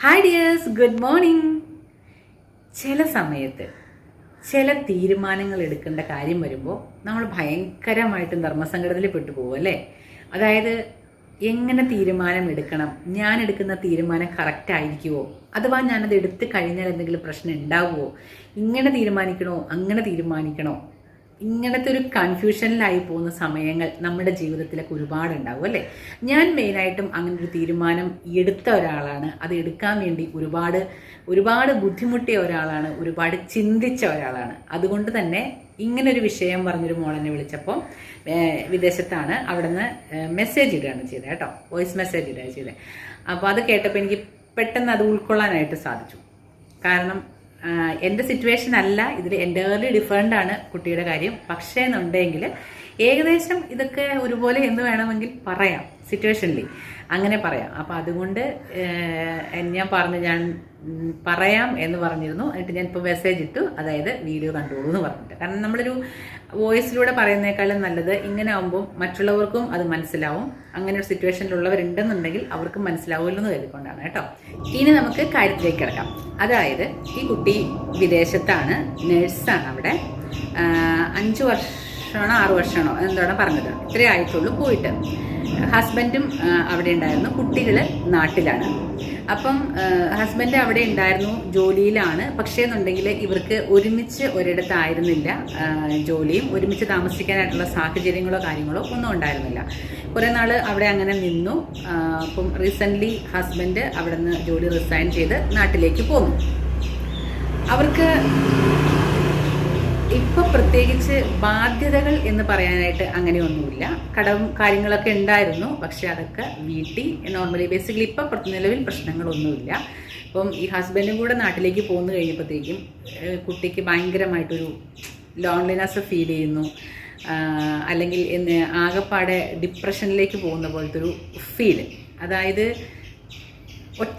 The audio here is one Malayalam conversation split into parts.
ഹായ് ഡിയേഴ്സ് ഗുഡ് മോർണിംഗ് ചില സമയത്ത് ചില തീരുമാനങ്ങൾ എടുക്കേണ്ട കാര്യം വരുമ്പോൾ നമ്മൾ ഭയങ്കരമായിട്ട് ധർമ്മസങ്കടത്തിൽ പെട്ടു പോകും അല്ലേ? അതായത് എങ്ങനെ തീരുമാനം എടുക്കണം? ഞാൻ എടുക്കുന്ന തീരുമാനം കറക്റ്റ് ആയിരിക്കുമോ അഥവാ ഞാനത് എടുത്തു കഴിഞ്ഞാൽ എന്തെങ്കിലും പ്രശ്നം ഉണ്ടാവുമോ ഇങ്ങനെ തീരുമാനിക്കണോ? അങ്ങനെ തീരുമാനിക്കണോ? ഇങ്ങനത്തെ ഒരു കൺഫ്യൂഷനിലായി പോകുന്ന സമയങ്ങൾ നമ്മുടെ ജീവിതത്തിലൊക്കെ ഒരുപാടുണ്ടാവും അല്ലേ? ഞാൻ മെയിനായിട്ടും അങ്ങനെ ഒരു തീരുമാനം എടുത്ത ഒരാളാണ്. അത് എടുക്കാൻ വേണ്ടി ഒരുപാട് ഒരുപാട് ബുദ്ധിമുട്ടിയ ഒരാളാണ് ഒരുപാട് ചിന്തിച്ച ഒരാളാണ്. അതുകൊണ്ട് തന്നെ ഇങ്ങനൊരു വിഷയം പറഞ്ഞൊരു മോളെന്നെ വിളിച്ചപ്പോൾ വിദേശത്താണ്. അവിടെ നിന്ന് മെസ്സേജ് ഇടുകയാണ് ചെയ്തത് കേട്ടോ. വോയിസ് മെസ്സേജ് ഇടുകയാണ് ചെയ്തത്. അപ്പോൾ അത് കേട്ടപ്പോൾ എനിക്ക് പെട്ടെന്ന് അത് ഉൾക്കൊള്ളാനായിട്ട് സാധിച്ചു. കാരണം എന്റെ സിറ്റുവേഷൻ അല്ല. ഇതിൽ എന്റേർലി ഡിഫറെന്റ് ആണ് കുട്ടിയുടെ കാര്യം. പക്ഷേ എന്നുണ്ടെങ്കിൽ ഏകദേശം ഇതൊക്കെ ഒരുപോലെ എന്ന് വേണമെങ്കിൽ പറയാം. സിറ്റുവേഷനിൽ അങ്ങനെ പറയാം. അപ്പം അതുകൊണ്ട് ഞാൻ പറഞ്ഞു ഞാൻ പറയാം എന്ന് പറഞ്ഞിരുന്നു. എന്നിട്ട് ഞാൻ ഇപ്പോൾ മെസ്സേജ് ഇട്ടു. അതായത് വീഡിയോ കണ്ടോളൂ എന്ന് പറഞ്ഞിട്ട്. കാരണം നമ്മളൊരു വോയിസിലൂടെ പറയുന്നേക്കാളും നല്ലത് ഇങ്ങനെ ആകുമ്പോൾ മറ്റുള്ളവർക്കും അത് മനസ്സിലാവും. അങ്ങനെ ഒരു സിറ്റുവേഷനിലുള്ളവരുണ്ടെന്നുണ്ടെങ്കിൽ അവർക്കും മനസ്സിലാവുമല്ലോ എന്ന് കരുതിക്കൊണ്ടാണ് കേട്ടോ. ഇനി നമുക്ക് കാര്യത്തിലേക്ക് കിടക്കാം. അതായത് ഈ കുട്ടി വിദേശത്താണ് നേഴ്സാണ് അവിടെ. അഞ്ചു വർഷമാണോ ആറ് വർഷമാണോ എന്താണ് പറഞ്ഞത്. ഇത്രേ ആയിട്ടുള്ളൂ പോയിട്ട്. ഹസ്ബൻഡും അവിടെ ഉണ്ടായിരുന്നു. കുട്ടികൾ നാട്ടിലാണ്. അപ്പം ഹസ്ബൻഡ് അവിടെ ഉണ്ടായിരുന്നു ജോലിയിലാണ്. പക്ഷേ എന്നുണ്ടെങ്കിൽ ഇവർക്ക് ഒരുമിച്ച് ഒരിടത്തായിരുന്നില്ല ജോലിയും. ഒരുമിച്ച് താമസിക്കാനായിട്ടുള്ള സാഹചര്യങ്ങളോ കാര്യങ്ങളോ ഒന്നും ഉണ്ടായിരുന്നില്ല. കുറേ നാൾ അവിടെ അങ്ങനെ നിന്നു. അപ്പം റീസെന്റ്ലി ഹസ്ബൻഡ് അവിടെ നിന്ന് ജോലി റിസൈൻ ചെയ്ത് നാട്ടിലേക്ക് പോന്നു. അവർക്ക് ഇപ്പൊ പ്രത്യേകിച്ച് ബാധ്യതകൾ എന്ന് പറയാനായിട്ട് അങ്ങനെ ഒന്നുമില്ല. കടവും കാര്യങ്ങളൊക്കെ ഉണ്ടായിരുന്നു. പക്ഷെ അതൊക്കെ വീട്ടി നോർമലി ബേസിക്കലി ഇപ്പൊ നിലവിൽ പ്രശ്നങ്ങളൊന്നുമില്ല. അപ്പം ഈ ഹസ്ബൻഡും കൂടെ നാട്ടിലേക്ക് പോന്നു കഴിഞ്ഞപ്പോഴത്തേക്കും കുട്ടിക്ക് ഭയങ്കരമായിട്ടൊരു ലോൺലിനെസ് ഫീൽ ചെയ്യുന്നു. അല്ലെങ്കിൽ എന്ന് ആകെപ്പാടെ ഡിപ്രഷനിലേക്ക് പോകുന്ന പോലത്തെ ഒരു ഫീൽ അതായത്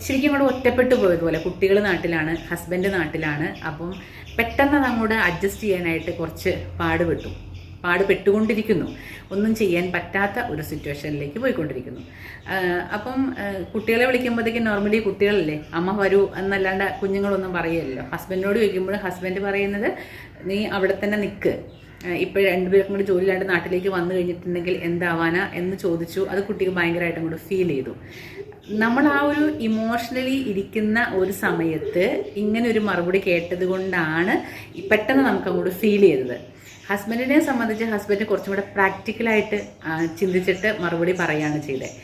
ശരിക്കും കൂടെ ഒറ്റപ്പെട്ടു പോയതുപോലെ. കുട്ടികൾ നാട്ടിലാണ് ഹസ്ബൻഡ് നാട്ടിലാണ്. അപ്പം പെട്ടെന്ന് അങ്ങോട്ട് അഡ്ജസ്റ്റ് ചെയ്യാനായിട്ട് കുറച്ച് പാടുപെട്ടു പാടുപെട്ടുകൊണ്ടിരിക്കുന്നു ഒന്നും ചെയ്യാൻ പറ്റാത്ത ഒരു സിറ്റുവേഷനിലേക്ക് പോയിക്കൊണ്ടിരിക്കുന്നു. അപ്പം കുട്ടികളെ വിളിക്കുമ്പോഴത്തേക്കും നോർമലി കുട്ടികളല്ലേ അമ്മ വരൂ എന്നല്ലാണ്ട് കുഞ്ഞുങ്ങളൊന്നും പറയുമല്ലോ ഹസ്ബൻഡിനോട് ചോദിക്കുമ്പോൾ ഹസ്ബൻഡ് പറയുന്നത് നീ അവിടെ തന്നെ നിൽക്ക് ഇപ്പോൾ രണ്ടുപേർക്കും കൂടി ജോലിയിലാണ്ട് നാട്ടിലേക്ക് വന്നു കഴിഞ്ഞിട്ടുണ്ടെങ്കിൽ എന്താവാനാ? എന്ന് ചോദിച്ചു. അത് കുട്ടിക്ക് ഭയങ്കരമായിട്ടും കൂടെ ഫീൽ ചെയ്തു. നമ്മൾ ആ ഒരു ഇമോഷണലി ഇരിക്കുന്ന ഒരു സമയത്ത് ഇങ്ങനെ ഒരു മറുപടി കേട്ടത് കൊണ്ടാണ് പെട്ടെന്ന് നമുക്ക് അങ്ങോട്ട് ഫീൽ ചെയ്തത്. ഹസ്ബൻഡിനെ സംബന്ധിച്ച് ഹസ്ബൻഡ് കുറച്ചും കൂടെ പ്രാക്ടിക്കലായിട്ട് ചിന്തിച്ചിട്ട് മറുപടി പറയുകയാണ് ചെയ്തത്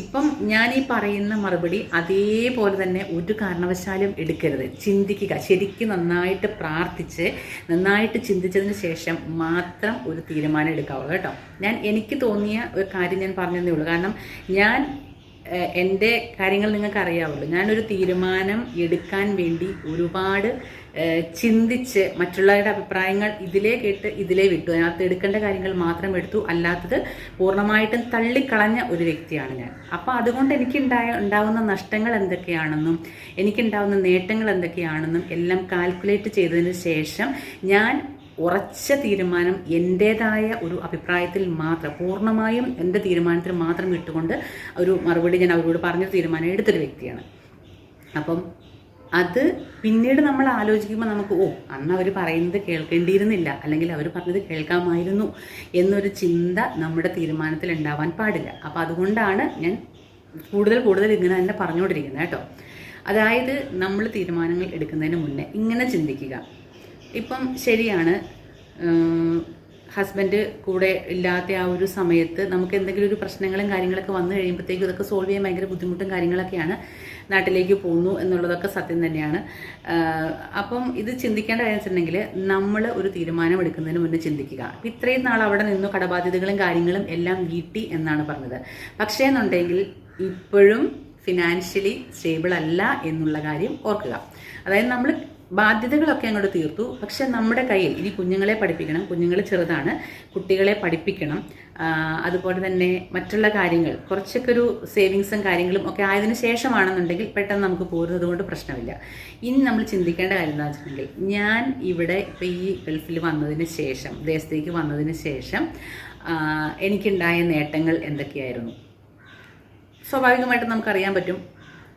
ഇപ്പം ഞാൻ ഈ പറയുന്ന മറുപടി അതേപോലെ തന്നെ ഒരു കാരണവശാലും എടുക്കരുത്. ചിന്തിക്കുക ശരിക്കും നന്നായിട്ട് പ്രാർത്ഥിച്ച് നന്നായിട്ട് ചിന്തിച്ചതിന് ശേഷം മാത്രം ഒരു തീരുമാനം എടുക്കാവുള്ളൂ കേട്ടോ. ഞാൻ എനിക്ക് തോന്നിയ ഒരു കാര്യം ഞാൻ പറഞ്ഞതേ ഉള്ളൂ. കാരണം ഞാൻ എന്റെ കാര്യങ്ങൾ നിങ്ങൾക്ക് അറിയാവുള്ളൂ ഞാനൊരു തീരുമാനം എടുക്കാൻ വേണ്ടി ഒരുപാട് ചിന്തിച്ച് മറ്റുള്ളവരുടെ അഭിപ്രായങ്ങൾ ഇതിലേ കേട്ട് ഇതിലേ വിട്ടു. അതിനകത്ത് എടുക്കേണ്ട കാര്യങ്ങൾ മാത്രം എടുത്തു. അല്ലാത്തത് പൂർണമായിട്ടും തള്ളിക്കളഞ്ഞ ഒരു വ്യക്തിയാണ് ഞാൻ. അപ്പോൾ അതുകൊണ്ട് എനിക്കുണ്ടായ ഉണ്ടാകുന്ന നഷ്ടങ്ങൾ എന്തൊക്കെയാണെന്നും എനിക്കുണ്ടാകുന്ന നേട്ടങ്ങൾ എന്തൊക്കെയാണെന്നും എല്ലാം കാൽക്കുലേറ്റ് ചെയ്തതിന് ശേഷം ഞാൻ ഉറച്ച തീരുമാനം എന്റേതായ ഒരു അഭിപ്രായത്തിൽ മാത്രം പൂർണമായും എന്റെ തീരുമാനത്തിൽ മാത്രം ഇട്ടുകൊണ്ട് ഒരു മറുപടി ഞാൻ അവരോട് പറഞ്ഞ തീരുമാനം എടുത്തൊരു വ്യക്തിയാണ്. അപ്പം അത് പിന്നീട് നമ്മൾ ആലോചിക്കുമ്പോൾ നമുക്ക് ഓ അന്ന് അവർ പറയുന്നത് കേൾക്കേണ്ടിയിരുന്നില്ല അല്ലെങ്കിൽ അവർ പറഞ്ഞത് കേൾക്കാമായിരുന്നു എന്നൊരു ചിന്ത നമ്മുടെ തീരുമാനത്തിൽ ഉണ്ടാവാൻ പാടില്ല. അപ്പോൾ അതുകൊണ്ടാണ് ഞാൻ കൂടുതൽ കൂടുതൽ ഇങ്ങനെ തന്നെ പറഞ്ഞുകൊണ്ടിരിക്കുന്നത് കേട്ടോ. അതായത് നമ്മൾ തീരുമാനങ്ങൾ എടുക്കുന്നതിന് മുന്നേ ഇങ്ങനെ ചിന്തിക്കുക. ഇപ്പം ശരിയാണ്. ഹസ്ബൻഡ് കൂടെ ഇല്ലാത്ത ആ ഒരു സമയത്ത് നമുക്ക് എന്തെങ്കിലും ഒരു പ്രശ്നങ്ങളും കാര്യങ്ങളൊക്കെ വന്നു കഴിയുമ്പോഴത്തേക്കും ഇതൊക്കെ സോൾവ് ചെയ്യാൻ ഭയങ്കര ബുദ്ധിമുട്ടും കാര്യങ്ങളൊക്കെയാണ് നാട്ടിലേക്ക് പോകുന്നു എന്നുള്ളതൊക്കെ സത്യം തന്നെയാണ്. അപ്പം ഇത് ചിന്തിക്കേണ്ട കാര്യം വെച്ചിട്ടുണ്ടെങ്കിൽ നമ്മൾ ഒരു തീരുമാനം എടുക്കുന്നതിന് മുന്നേ ചിന്തിക്കുക. ഇത്രയും നാൾ അവിടെ നിന്നു കടബാധ്യതകളും കാര്യങ്ങളും എല്ലാം വീട്ടി എന്നാണ് പറഞ്ഞത്. പക്ഷേ എന്നുണ്ടെങ്കിൽ ഇപ്പോഴും ഫിനാൻഷ്യലി സ്റ്റേബിൾ അല്ല എന്നുള്ള കാര്യം ഓർക്കുക. അതായത് നമ്മൾ ബാധ്യതകളൊക്കെ അങ്ങോട്ട് തീർത്തു. പക്ഷെ നമ്മുടെ കയ്യിൽ ഇനി കുഞ്ഞുങ്ങളെ പഠിപ്പിക്കണം. കുഞ്ഞുങ്ങൾ ചെറുതാണ്. കുട്ടികളെ പഠിപ്പിക്കണം. അതുപോലെ തന്നെ മറ്റുള്ള കാര്യങ്ങൾ കുറച്ചൊക്കെ ഒരു സേവിങ്സും കാര്യങ്ങളും ഒക്കെ ആയതിനു ശേഷമാണെന്നുണ്ടെങ്കിൽ പെട്ടെന്ന് നമുക്ക് പോരുന്നത് കൊണ്ട് പ്രശ്നമില്ല. ഇനി നമ്മൾ ചിന്തിക്കേണ്ട കാര്യം എന്താ വെച്ചിട്ടുണ്ടെങ്കിൽ ഞാൻ ഇവിടെ ഇപ്പം ഈ ഗൾഫിൽ വന്നതിന് ശേഷം ദേശത്തേക്ക് വന്നതിന് ശേഷം എനിക്കുണ്ടായ നേട്ടങ്ങൾ എന്തൊക്കെയായിരുന്നു? സ്വാഭാവികമായിട്ടും നമുക്കറിയാൻ പറ്റും.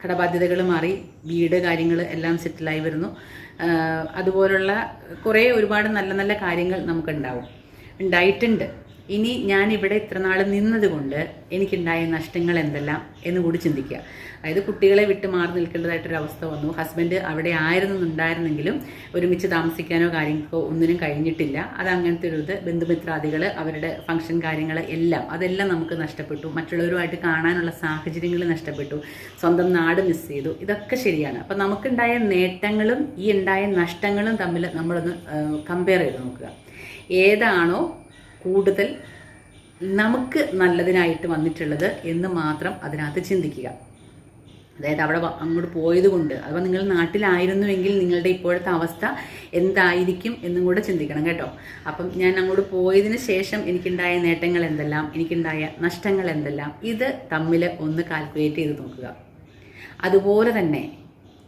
കടബാധ്യതകൾ മാറി വീട് കാര്യങ്ങൾ എല്ലാം സെറ്റിലായി വരുന്നു. അതുപോലുള്ള കുറേ ഒരുപാട് നല്ല നല്ല കാര്യങ്ങൾ നമുക്കുണ്ടാവും. ഉണ്ടായിട്ടുണ്ട്. ഇനി ഞാൻ ഇവിടെ ഇത്ര നാൾ നിന്നതുകൊണ്ട് എനിക്കുണ്ടായ നഷ്ടങ്ങൾ എന്തെല്ലാം എന്ന് കൂടി ചിന്തിക്കുക. അതായത് കുട്ടികളെ വിട്ട് മാറി നിൽക്കേണ്ടതായിട്ടൊരു അവസ്ഥ വന്നു. ഹസ്ബൻഡ് അവിടെ ആയിരുന്നുണ്ടായിരുന്നെങ്കിലും ഒരുമിച്ച് താമസിക്കാനോ കാര്യങ്ങൾക്കോ ഒന്നിനും കഴിഞ്ഞിട്ടില്ല. അത് അങ്ങനത്തെ ഒരു ഇത് ബന്ധുമിത്രാദികൾ അവരുടെ ഫംഗ്ഷൻ കാര്യങ്ങൾ എല്ലാം അതെല്ലാം നമുക്ക് നഷ്ടപ്പെട്ടു. മറ്റുള്ളവരുമായിട്ട് കാണാനുള്ള സാഹചര്യങ്ങൾ നഷ്ടപ്പെട്ടു. സ്വന്തം നാട് മിസ് ചെയ്തു. ഇതൊക്കെ ശരിയാണ്. അപ്പം നമുക്കുണ്ടായ നേട്ടങ്ങളും ഈ ഉണ്ടായ നഷ്ടങ്ങളും തമ്മിൽ നമ്മളൊന്ന് കമ്പയർ ചെയ്ത് നോക്കുക. ഏതാണോ കൂടുതൽ നമുക്ക് നല്ലതിനായിട്ട് വന്നിട്ടുള്ളത് എന്ന് മാത്രം അതിനകത്ത് ചിന്തിക്കുക. അതായത് അവിടെ അങ്ങോട്ട് പോയത് കൊണ്ട്. അഥവാ നിങ്ങൾ നാട്ടിലായിരുന്നുവെങ്കിൽ നിങ്ങളുടെ ഇപ്പോഴത്തെ അവസ്ഥ എന്തായിരിക്കും എന്നും കൂടെ ചിന്തിക്കണം കേട്ടോ. അപ്പം ഞാൻ അങ്ങോട്ട് പോയതിന് ശേഷം എനിക്കുണ്ടായ നേട്ടങ്ങൾ എന്തെല്ലാം? എനിക്കുണ്ടായ നഷ്ടങ്ങൾ എന്തെല്ലാം? ഇത് തമ്മിൽ ഒന്ന് കാൽക്കുലേറ്റ് ചെയ്ത് നോക്കുക. അതുപോലെ തന്നെ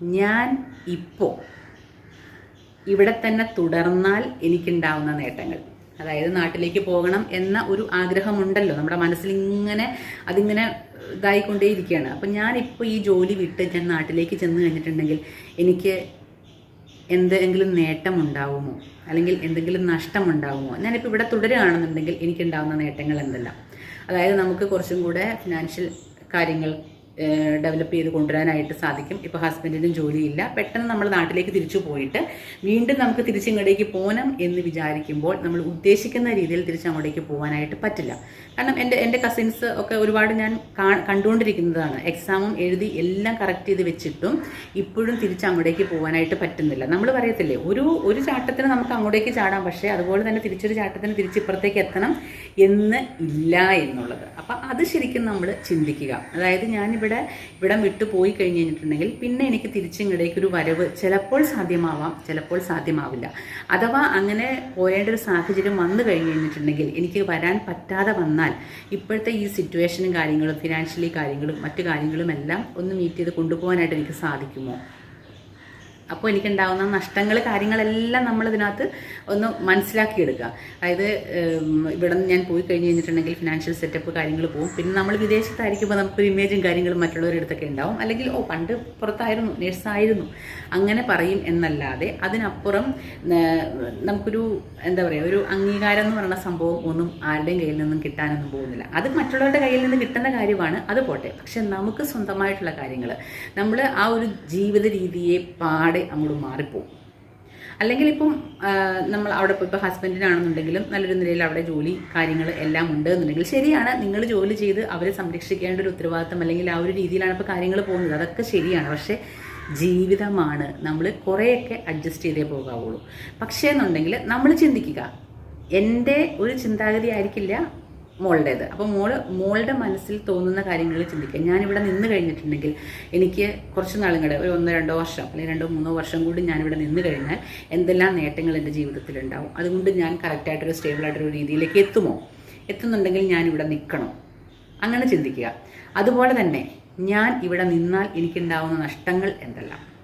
ഞാൻ ഇപ്പോൾ ഇവിടെ തന്നെ തുടർന്നാൽ എനിക്കുണ്ടാവുന്ന നേട്ടങ്ങൾ. അതായത് നാട്ടിലേക്ക് പോകണം എന്ന ഒരു ആഗ്രഹമുണ്ടല്ലോ. നമ്മുടെ മനസ്സിൽ ഇങ്ങനെ അതിങ്ങനെ ഇതായിക്കൊണ്ടേയിരിക്കുകയാണ്. അപ്പം ഞാനിപ്പോൾ ഈ ജോലി വിട്ട് ഞാൻ നാട്ടിലേക്ക് ചെന്ന് കഴിഞ്ഞിട്ടുണ്ടെങ്കിൽ എനിക്ക് എന്തെങ്കിലും നേട്ടമുണ്ടാവുമോ? അല്ലെങ്കിൽ എന്തെങ്കിലും നഷ്ടമുണ്ടാവുമോ? ഞാനിപ്പോൾ ഇവിടെ തുടരുകയാണെന്നുണ്ടെങ്കിൽ എനിക്കുണ്ടാവുന്ന നേട്ടങ്ങൾ എന്തെല്ലാം? അതായത് നമുക്ക് കുറച്ചും കൂടെ ഫിനാൻഷ്യൽ കാര്യങ്ങൾ ഡെവലപ്പ് ചെയ്ത് കൊണ്ടുവരാനായിട്ട് സാധിക്കും. ഇപ്പോൾ ഹസ്ബൻഡിനും ജോലിയില്ല. പെട്ടെന്ന് നമ്മൾ നാട്ടിലേക്ക് തിരിച്ചു പോയിട്ട് വീണ്ടും നമുക്ക് തിരിച്ചിങ്ങോട്ടേക്ക് പോകണം എന്ന് വിചാരിക്കുമ്പോൾ നമ്മൾ ഉദ്ദേശിക്കുന്ന രീതിയിൽ തിരിച്ച് അങ്ങോട്ടേക്ക് പോകാനായിട്ട് പറ്റില്ല. കാരണം എന്റെ എന്റെ കസിൻസ് ഒക്കെ ഒരുപാട് ഞാൻ കണ്ടുകൊണ്ടിരിക്കുന്നതാണ്. എക്സാമും എഴുതി എല്ലാം കറക്റ്റ് ചെയ്ത് വെച്ചിട്ടും ഇപ്പോഴും തിരിച്ച് അങ്ങോട്ടേക്ക് പോകാനായിട്ട് പറ്റുന്നില്ല. നമ്മൾ പറയത്തില്ലേ ഒരു ഒരു ചാട്ടത്തിന് നമുക്ക് അങ്ങോട്ടേക്ക് ചാടാം പക്ഷേ അതുപോലെ തന്നെ തിരിച്ചൊരു ചാട്ടത്തിന് തിരിച്ചിപ്പുറത്തേക്ക് എത്തണം എന്ന് ഇല്ല എന്നുള്ളത്. അപ്പം അത് ശരിക്കും നമ്മൾ ചിന്തിക്കുക. അതായത് ഞാനിവിടെ ഇവിടം വിട്ടു പോയി കഴിഞ്ഞ് കഴിഞ്ഞിട്ടുണ്ടെങ്കിൽ പിന്നെ എനിക്ക് തിരിച്ചിങ്ങടേക്ക് ഒരു വരവ് ചിലപ്പോൾ സാധ്യമാവാം ചിലപ്പോൾ സാധ്യമാവില്ല. അഥവാ അങ്ങനെ പോയേണ്ട ഒരു സാഹചര്യം വന്നു കഴിഞ്ഞ് കഴിഞ്ഞിട്ടുണ്ടെങ്കിൽ എനിക്ക് വരാൻ പറ്റാതെ വന്നാൽ ഇപ്പോഴത്തെ ഈ സിറ്റുവേഷനും കാര്യങ്ങളും ഫിനാൻഷ്യലി കാര്യങ്ങളും മറ്റു കാര്യങ്ങളും എല്ലാം ഒന്ന് മീറ്റ് ചെയ്ത് കൊണ്ടുപോകാനായിട്ട് എനിക്ക് സാധിക്കുമോ? അപ്പോൾ എനിക്കുണ്ടാകുന്ന നഷ്ടങ്ങൾ കാര്യങ്ങളെല്ലാം നമ്മൾ ഇതിനകത്ത് ഒന്ന് മനസ്സിലാക്കിയെടുക്കുക. അതായത് ഇവിടെ നിന്ന് ഞാൻ പോയി കഴിഞ്ഞ് കഴിഞ്ഞിട്ടുണ്ടെങ്കിൽ ഫിനാൻഷ്യൽ സെറ്റപ്പ് കാര്യങ്ങൾ പോകും പിന്നെ നമ്മൾ വിദേശത്തായിരിക്കുമ്പോൾ നമുക്കൊരു ഇമേജും കാര്യങ്ങളും മറ്റുള്ളവരുടെ അടുത്തൊക്കെ ഉണ്ടാവും. അല്ലെങ്കിൽ ഓ പണ്ട് പുറത്തായിരുന്നു നേഴ്സായിരുന്നു അങ്ങനെ പറയും എന്നല്ലാതെ അതിനപ്പുറം നമുക്കൊരു എന്താ പറയുക ഒരു അംഗീകാരം എന്ന് പറയുന്ന സംഭവം ഒന്നും ആരുടെയും കയ്യിൽ നിന്നും കിട്ടാനൊന്നും പോകുന്നില്ല. അത് മറ്റുള്ളവരുടെ കയ്യിൽ നിന്ന് കിട്ടുന്ന കാര്യമാണ്. അത് പോട്ടെ. പക്ഷെ നമുക്ക് സ്വന്തമായിട്ടുള്ള കാര്യങ്ങൾ നമ്മൾ ആ ഒരു ജീവിത രീതിയെ അങ്ങോട്ട് മാറിപ്പോകും അല്ലെങ്കിൽ ഇപ്പം നമ്മൾ അവിടെ ഇപ്പോൾ ഇപ്പോൾ ഹസ്ബൻഡിനാണെന്നുണ്ടെങ്കിലും നല്ലൊരു നിലയിൽ അവിടെ ജോലി കാര്യങ്ങൾ എല്ലാം ഉണ്ട് എന്നുണ്ടെങ്കിൽ ശരിയാണ്. നിങ്ങൾ ജോലി ചെയ്ത് അവരെ സംരക്ഷിക്കേണ്ട ഒരു ഉത്തരവാദിത്തം അല്ലെങ്കിൽ ആ ഒരു രീതിയിലാണ് ഇപ്പോൾ കാര്യങ്ങൾ പോകുന്നത്. അതൊക്കെ ശരിയാണ്. പക്ഷേ ജീവിതമാണ്. നമ്മൾ കുറേയൊക്കെ അഡ്ജസ്റ്റ് ചെയ്തേ പോകാവുള്ളൂ. പക്ഷേ എന്നുണ്ടെങ്കിൽ നമ്മൾ ചിന്തിക്കുക എന്റെ ഒരു ചിന്താഗതി ആയിരിക്കില്ല മോളുടേത്. അപ്പോൾ മോൾ മോളുടെ മനസ്സിൽ തോന്നുന്ന കാര്യങ്ങൾ ചിന്തിക്കുക. ഞാനിവിടെ നിന്ന് കഴിഞ്ഞിട്ടുണ്ടെങ്കിൽ എനിക്ക് കുറച്ച് നാളും കൂടെ ഒരു ഒന്നോ രണ്ടോ വർഷം അല്ലെങ്കിൽ രണ്ടോ മൂന്നോ വർഷം കൂടി ഞാനിവിടെ നിന്ന് കഴിഞ്ഞാൽ എന്തെല്ലാം നേട്ടങ്ങൾ എന്റെ ജീവിതത്തിലുണ്ടാവും? അതുകൊണ്ട് ഞാൻ കറക്റ്റായിട്ടൊരു സ്റ്റേബിളായിട്ടൊരു രീതിയിലേക്ക് എത്തുമോ? എത്തുന്നുണ്ടെങ്കിൽ ഞാനിവിടെ നിൽക്കണോ. അങ്ങനെ ചിന്തിക്കുക. അതുപോലെ തന്നെ ഞാൻ ഇവിടെ നിന്നാൽ എനിക്കുണ്ടാവുന്ന നഷ്ടങ്ങൾ എന്തെല്ലാം?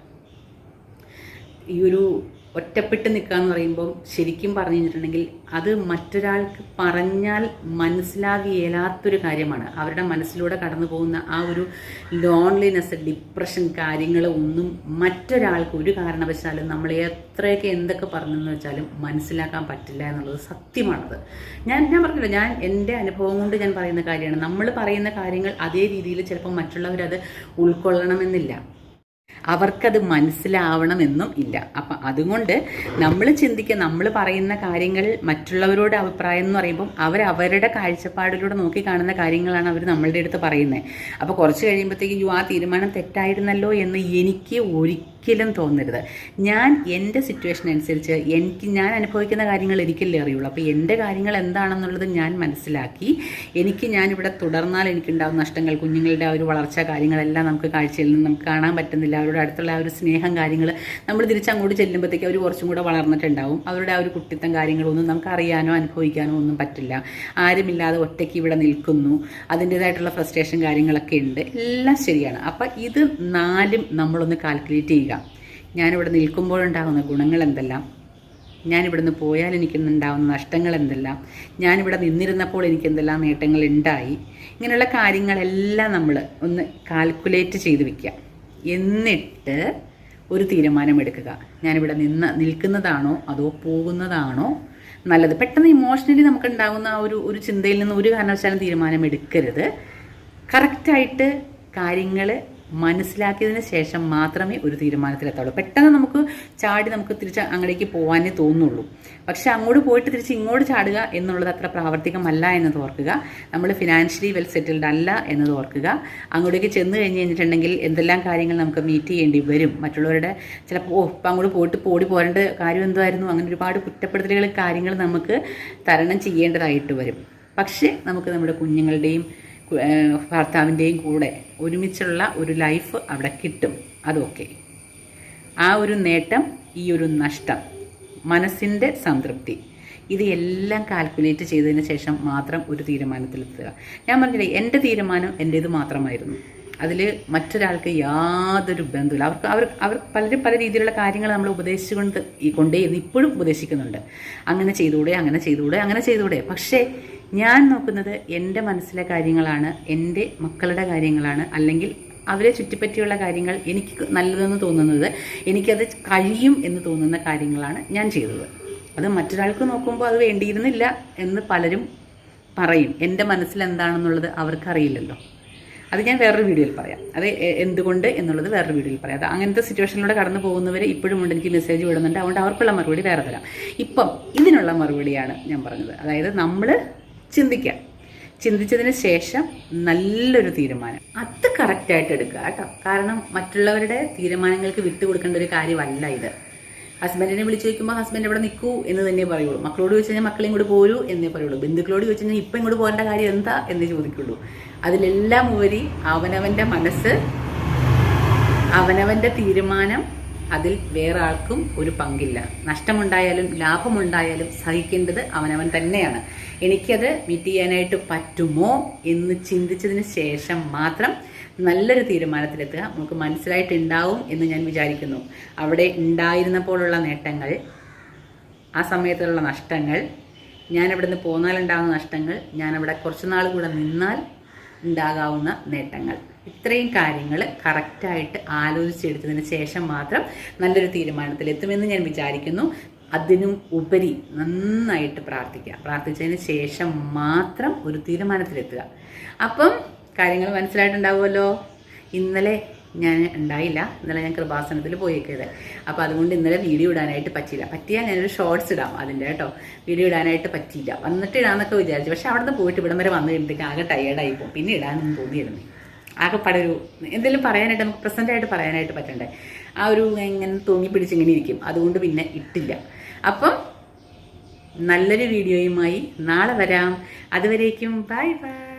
ഈ ഒരു ഒറ്റപ്പെട്ട് നിൽക്കുക എന്ന് പറയുമ്പോൾ ശരിക്കും പറഞ്ഞു കഴിഞ്ഞിട്ടുണ്ടെങ്കിൽ അത് മറ്റൊരാൾക്ക് പറഞ്ഞാൽ മനസ്സിലാകിയേലാത്തൊരു കാര്യമാണ്. അവരുടെ മനസ്സിലൂടെ കടന്നു പോകുന്ന ആ ഒരു ലോൺലിനെസ് ഡിപ്രഷൻ കാര്യങ്ങൾ ഒന്നും മറ്റൊരാൾക്ക് ഒരു കാരണവശാലും നമ്മൾ എത്രയൊക്കെ എന്തൊക്കെ പറഞ്ഞെന്ന് വെച്ചാലും മനസ്സിലാക്കാൻ പറ്റില്ല എന്നുള്ളത് സത്യമാണത്. ഞാൻ ഞാൻ പറഞ്ഞില്ല ഞാൻ എന്റെ അനുഭവം കൊണ്ട് ഞാൻ പറയുന്ന കാര്യമാണ്. നമ്മൾ പറയുന്ന കാര്യങ്ങൾ അതേ രീതിയിൽ ചിലപ്പോൾ മറ്റുള്ളവരത് ഉൾക്കൊള്ളണമെന്നില്ല. അവർക്കത് മനസ്സിലാവണമെന്നും ഇല്ല. അപ്പം അതുകൊണ്ട് നമ്മൾ ചിന്തിക്കുക നമ്മൾ പറയുന്ന കാര്യങ്ങൾ മറ്റുള്ളവരോട് അഭിപ്രായം എന്ന് പറയുമ്പം അവർ അവരുടെ കാഴ്ചപ്പാടിലൂടെ നോക്കി കാണുന്ന കാര്യങ്ങളാണ് അവർ നമ്മളുടെ അടുത്ത് പറയുന്നത്. അപ്പോൾ കുറച്ച് കഴിയുമ്പോഴത്തേക്കും യു ആ തീരുമാനം തെറ്റായിരുന്നല്ലോ എന്ന് എനിക്ക് ഒരിക്കലും തോന്നരുത്. ഞാൻ എന്റെ സിറ്റുവേഷൻ അനുസരിച്ച് എനിക്ക് ഞാൻ അനുഭവിക്കുന്ന കാര്യങ്ങൾ എനിക്കല്ലേ അറിയുള്ളൂ. അപ്പോൾ എന്റെ കാര്യങ്ങൾ എന്താണെന്നുള്ളത് ഞാൻ മനസ്സിലാക്കി. എനിക്ക് ഞാനിവിടെ തുടർന്നാൽ എനിക്കുണ്ടാകുന്ന നഷ്ടങ്ങൾ കുഞ്ഞുങ്ങളുടെ ആ ഒരു വളർച്ച കാര്യങ്ങളെല്ലാം നമുക്ക് കാഴ്ചയിൽ നിന്ന് നമുക്ക് കാണാൻ പറ്റുന്നില്ല. അവരുടെ അടുത്തുള്ള ആ ഒരു സ്നേഹം കാര്യങ്ങൾ നമ്മൾ തിരിച്ചങ്ങോട്ട് ചെല്ലുമ്പോഴത്തേക്ക് അവർ കുറച്ചും കൂടെ വളർന്നിട്ടുണ്ടാവും. അവരുടെ ആ ഒരു കുട്ടിത്തം കാര്യങ്ങളൊന്നും നമുക്ക് അറിയാനോ അനുഭവിക്കാനോ ഒന്നും പറ്റില്ല. ആരുമില്ലാതെ ഒറ്റയ്ക്ക് ഇവിടെ നിൽക്കുന്നു. അതിന്റേതായിട്ടുള്ള ഫ്രസ്ട്രേഷൻ കാര്യങ്ങളൊക്കെ ഉണ്ട്. എല്ലാം ശരിയാണ്. അപ്പം ഇത് നാലും നമ്മളൊന്ന് കാൽക്കുലേറ്റ് ചെയ്യുക. ഞാനിവിടെ നിൽക്കുമ്പോഴുണ്ടാകുന്ന ഗുണങ്ങൾ എന്തെല്ലാം ഞാനിവിടുന്ന് പോയാൽ എനിക്ക് ഉണ്ടാകുന്ന നഷ്ടങ്ങൾ എന്തെല്ലാം ഞാനിവിടെ നിന്നിരുന്നപ്പോൾ എനിക്ക് എന്തെല്ലാം നേട്ടങ്ങൾ ഉണ്ടായി ഇങ്ങനെയുള്ള കാര്യങ്ങളെല്ലാം നമ്മൾ ഒന്ന് കാൽക്കുലേറ്റ് ചെയ്ത് വെക്കുക എന്നിട്ട് ഒരു തീരുമാനമെടുക്കുക. ഞാനിവിടെ നിന്ന് നിൽക്കുന്നതാണോ? അതോ പോകുന്നതാണോ? നല്ലത്. പെട്ടെന്ന് ഇമോഷണലി നമുക്ക് ഉണ്ടാകുന്ന ആ ഒരു ഒരു ചിന്തയിൽ നിന്ന് ഒരു കാരണവശാലും തീരുമാനം എടുക്കരുത് കറക്റ്റായിട്ട് കാര്യങ്ങൾ മനസ്സിലാക്കിയതിന് ശേഷം മാത്രമേ ഒരു തീരുമാനത്തിലെത്തുള്ളൂ പെട്ടെന്ന് നമുക്ക് ചാടി നമുക്ക് തിരിച്ച് അങ്ങോട്ടേക്ക് പോകാനേ തോന്നുള്ളൂ. പക്ഷെ അങ്ങോട്ട് പോയിട്ട് തിരിച്ച് ഇങ്ങോട്ട് ചാടുക എന്നുള്ളത് അത്ര പ്രാവർത്തികമല്ല എന്നത് ഓർക്കുക. നമ്മൾ ഫിനാൻഷ്യലി വെൽ സെറ്റിൽഡ് അല്ല എന്നത് ഓർക്കുക. അങ്ങോട്ടേക്ക് ചെന്ന് കഴിഞ്ഞ് കഴിഞ്ഞിട്ടുണ്ടെങ്കിൽ എന്തെല്ലാം കാര്യങ്ങൾ നമുക്ക് മീറ്റ് ചെയ്യേണ്ടി വരും? മറ്റുള്ളവരുടെ ചിലപ്പോൾ ഓ ഇപ്പം അങ്ങോട്ട് പോയിട്ട് പോടി പോരേണ്ട കാര്യം എന്തായിരുന്നു അങ്ങനെ ഒരുപാട് കുറ്റപ്പെടുത്തലുകൾ കാര്യങ്ങൾ നമുക്ക് തരണം ചെയ്യേണ്ടതായിട്ട് വരും. പക്ഷേ നമുക്ക് നമ്മുടെ കുഞ്ഞുങ്ങളുടെയും ഭർത്താവിന്റെയും കൂടെ ഒരുമിച്ചുള്ള ഒരു ലൈഫ് അവിടെ കിട്ടും. അതൊക്കെ ആ ഒരു നേട്ടം ഈ ഒരു നഷ്ടം മനസ്സിന്റെ സംതൃപ്തി ഇത് എല്ലാം കാൽക്കുലേറ്റ് ചെയ്തതിന് ശേഷം മാത്രം ഒരു തീരുമാനത്തിലെത്തുക. ഞാൻ പറഞ്ഞില്ലേ എന്റെ തീരുമാനം എന്റേത് മാത്രമായിരുന്നു. അതിൽ മറ്റൊരാൾക്ക് യാതൊരു ബന്ധമില്ല അവർക്ക് അവർ അവർ പലരും പല രീതിയിലുള്ള കാര്യങ്ങൾ നമ്മൾ ഉപദേശിച്ചുകൊണ്ട് ഈ കൊണ്ടേയിരുന്നു ഇപ്പോഴും ഉപദേശിക്കുന്നുണ്ട്. അങ്ങനെ ചെയ്തുകൂടെ അങ്ങനെ ചെയ്തുകൂടെ അങ്ങനെ ചെയ്തുകൂടെ പക്ഷേ ഞാൻ നോക്കുന്നത് എന്റെ മനസ്സിലെ കാര്യങ്ങളാണ് എന്റെ മക്കളുടെ കാര്യങ്ങളാണ് അല്ലെങ്കിൽ അവരെ ചുറ്റിപ്പറ്റിയുള്ള കാര്യങ്ങൾ എനിക്ക് നല്ലതെന്ന് തോന്നുന്നത് എനിക്കത് കഴിയും എന്ന് തോന്നുന്ന കാര്യങ്ങളാണ് ഞാൻ ചെയ്തത്. അത് മറ്റൊരാൾക്ക് നോക്കുമ്പോൾ അത് വേണ്ടിയിരുന്നില്ല എന്ന് പലരും പറയും. എന്റെ മനസ്സിൽ എന്താണെന്നുള്ളത് അവർക്കറിയില്ലല്ലോ. അത് ഞാൻ വേറൊരു വീഡിയോയിൽ പറയാം. അത് എന്തുകൊണ്ട് എന്നുള്ളത് വേറൊരു വീഡിയോയിൽ പറയാം. അത് അങ്ങനത്തെ സിറ്റുവേഷനിലൂടെ കടന്നു പോകുന്നവർ ഇപ്പോഴും ഉണ്ട്. എനിക്ക് മെസ്സേജ് വിടുന്നുണ്ട്. അതുകൊണ്ട് അവർക്കുള്ള മറുപടി വേറെ തരാം. ഇപ്പം ഇതിനുള്ള മറുപടിയാണ് ഞാൻ പറഞ്ഞത്. അതായത് നമ്മൾ ചിന്തിക്കുക ചിന്തിച്ചതിന് ശേഷം നല്ലൊരു തീരുമാനം. അത് കറക്റ്റായിട്ട് എടുക്കുക കേട്ടോ. കാരണം മറ്റുള്ളവരുടെ തീരുമാനങ്ങൾക്ക് വിട്ടുകൊടുക്കേണ്ട ഒരു കാര്യമല്ല ഇത്. ഹസ്ബൻഡിനെ വിളിച്ചു ചോദിക്കുമ്പോൾ ഹസ്ബൻഡ് ഇവിടെ നിൽക്കൂ എന്ന് തന്നെ പറയുള്ളൂ. മക്കളോട് ചോദിച്ചു കഴിഞ്ഞാൽ മക്കളെയും കൂടി പോരൂ എന്നേ പറയുള്ളൂ. ബന്ധുക്കളോട് ചോദിച്ചു കഴിഞ്ഞാൽ ഇപ്പം ഇങ്ങോട്ട് പോകേണ്ട കാര്യം എന്താ? എന്ന് ചോദിക്കുള്ളൂ. അതിലെല്ലാം ഉപരി അവനവന്റെ മനസ്സ് അവനവന്റെ തീരുമാനം അതിൽ വേറെ ആൾക്കും ഒരു പങ്കില്ല. നഷ്ടമുണ്ടായാലും ലാഭമുണ്ടായാലും സഹിക്കേണ്ടത് അവനവൻ തന്നെയാണ്. എനിക്കത് മീറ്റ് ചെയ്യാനായിട്ട് പറ്റുമോ എന്ന് ചിന്തിച്ചതിന് ശേഷം മാത്രം നല്ലൊരു തീരുമാനത്തിലെത്തുക. നമുക്ക് മനസ്സിലായിട്ടുണ്ടാവും എന്ന് ഞാൻ വിചാരിക്കുന്നു. അവിടെ ഉണ്ടായിരുന്നപ്പോഴുള്ള നേട്ടങ്ങൾ ആ സമയത്തുള്ള നഷ്ടങ്ങൾ ഞാൻ ഇവിടെ നിന്ന് പോന്നാലുണ്ടാകുന്ന നഷ്ടങ്ങൾ ഞാൻ അവിടെ കുറച്ച് നാൾ കൂടെ നിന്നാൽ ഉണ്ടാകാവുന്ന നേട്ടങ്ങൾ. ഇത്രയും കാര്യങ്ങൾ കറക്റ്റായിട്ട് ആലോചിച്ചെടുത്തതിന് ശേഷം മാത്രം നല്ലൊരു തീരുമാനത്തിലെത്തുമെന്ന് ഞാൻ വിചാരിക്കുന്നു. അതിനും ഉപരി നന്നായിട്ട് പ്രാർത്ഥിക്കുക. പ്രാർത്ഥിച്ചതിന് ശേഷം മാത്രം ഒരു തീരുമാനത്തിലെത്തുക. അപ്പം കാര്യങ്ങൾ മനസ്സിലായിട്ടുണ്ടാവുമല്ലോ. ഇന്നലെ ഞാൻ ഉണ്ടായില്ല. ഇന്നലെ ഞാൻ കൃപാസനത്തിൽ പോയേക്കത് അപ്പോൾ അതുകൊണ്ട് ഇന്നലെ വീഡിയോ ഇടാനായിട്ട് പറ്റിയില്ല. പറ്റിയാൽ ഞാനൊരു ഷോർട്സ് ഇടാം അതിന്റെ കേട്ടോ. വീഡിയോ ഇടാനായിട്ട് പറ്റിയില്ല. വന്നിട്ട് ഇടാമെന്നൊക്കെ വിചാരിച്ചു. പക്ഷെ അവിടെ നിന്ന് പോയിട്ട് ഇവിടം വരെ വന്നു കഴിഞ്ഞിട്ട് ആകെ ടയേർഡായി പോകും പിന്നെ ഇടാനൊന്നും തോന്നിയിരുന്നു. ആകെ ഒരു എന്തെങ്കിലും പറയാനായിട്ട് നമുക്ക് പ്രസന്റ് ആയിട്ട് പറയാനായിട്ട് പറ്റണ്ടേ? ആ ഒരു ഇങ്ങനെ തൂങ്ങി പിടിച്ചിങ്ങനെ ഇരിക്കും. അതുകൊണ്ട് പിന്നെ ഇട്ടില്ല. അപ്പം നല്ലൊരു വീഡിയോയുമായി നാളെ വരാം. അതുവരേക്കും ബൈ ബൈ.